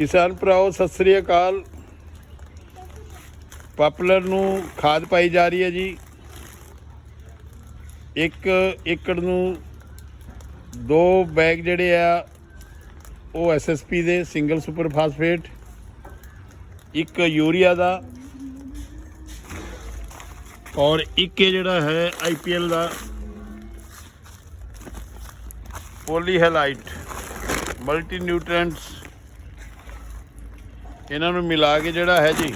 ਕਿਸਾਨ ਭਰਾਓ, ਸਤਿ ਸ੍ਰੀ ਅਕਾਲ। ਪਾਪੂਲਰ ਨੂੰ ਖਾਦ ਪਾਈ ਜਾ ਰਹੀ ਹੈ ਜੀ। ਇੱਕ ਏਕੜ ਨੂੰ ਦੋ ਬੈਗ ਜਿਹੜੇ ਆ, ਉਹ ਐਸਐਸਪੀ ਦੇ, ਸਿੰਗਲ ਸੁਪਰ ਫਾਸਫੇਟ, ਇੱਕ ਯੂਰੀਆ ਦਾ ਔਰ ਇੱਕ ਇਹ ਜਿਹੜਾ ਹੈ ਆਈਪੀਐਲ ਦਾ ਪੋਲੀਹੈਲਾਈਟ ਮਲਟੀ ਨਿਊਟ੍ਰੀਐਂਟਸ ਇਹਨਾਂ ਨੂੰ ਮਿਲਾ ਕੇ ਜਿਹੜਾ ਹੈ ਜੀ,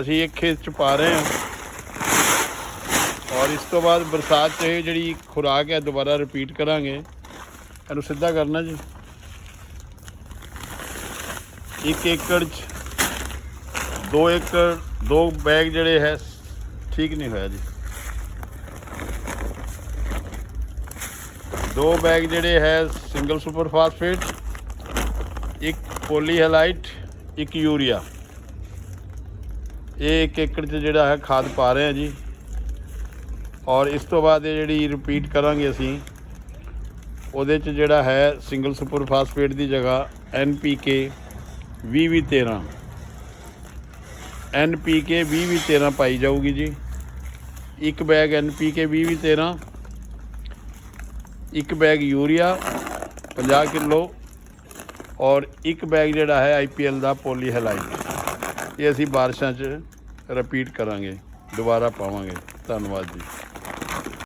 ਅਸੀਂ ਇੱਕ ਖੇਤ ਚ ਪਾ ਰਹੇ ਹਾਂ। ਔਰ ਇਸ ਤੋਂ ਬਾਅਦ ਬਰਸਾਤ 'ਚ ਇਹ ਜਿਹੜੀ ਖੁਰਾਕ ਹੈ, ਦੁਬਾਰਾ ਰਿਪੀਟ ਕਰਾਂਗੇ। ਇਹਨੂੰ ਸਿੱਧਾ ਕਰਨਾ ਜੀ। ਇੱਕ ਏਕੜ 'ਚ ਦੋ ਏਕੜ, ਦੋ ਬੈਗ ਜਿਹੜੇ ਹੈ, ਠੀਕ ਨਹੀਂ ਹੋਇਆ ਜੀ। ਦੋ ਬੈਗ ਜਿਹੜੇ ਹੈ ਸਿੰਗਲ ਸੁਪਰ ਫਾਸਫੇਟ ਇੱਕ ਪੋਲੀਹਲਾਈਟ, ਇੱਕ ਯੂਰੀਆ। ਇਹ ਇੱਕ ਏਕੜ 'ਚ ਜਿਹੜਾ ਹੈ ਖਾਦ ਪਾ ਰਹੇ ਹਾਂ ਜੀ। ਔਰ ਇਸ ਤੋਂ ਬਾਅਦ ਇਹ ਜਿਹੜੀ ਰਿਪੀਟ ਕਰਾਂਗੇ ਅਸੀਂ, ਉਹਦੇ 'ਚ ਜਿਹੜਾ ਹੈ ਸਿੰਗਲ ਸੁਪਰ ਫਾਸਫੇਟ ਦੀ ਜਗ੍ਹਾ NPK 2013 NPK 2013 ਪਾਈ ਜਾਊਗੀ ਜੀ। ਇੱਕ ਬੈਗ NPK 2013 ਇੱਕ ਬੈਗ ਯੂਰੀਆ 50 ਕਿਲੋ ਔਰ ਇੱਕ ਬੈਗ ਜਿਹੜਾ ਹੈ IPL ਦਾ ਪੋਲੀ ਪੋਲੀਹੈਲਾਈਟ ਇਹ ਅਸੀਂ ਬਾਰਿਸ਼ਾਂ 'ਚ ਰਿਪੀਟ ਕਰਾਂਗੇ, ਦੁਬਾਰਾ ਪਾਵਾਂਗੇ। ਧੰਨਵਾਦ ਜੀ।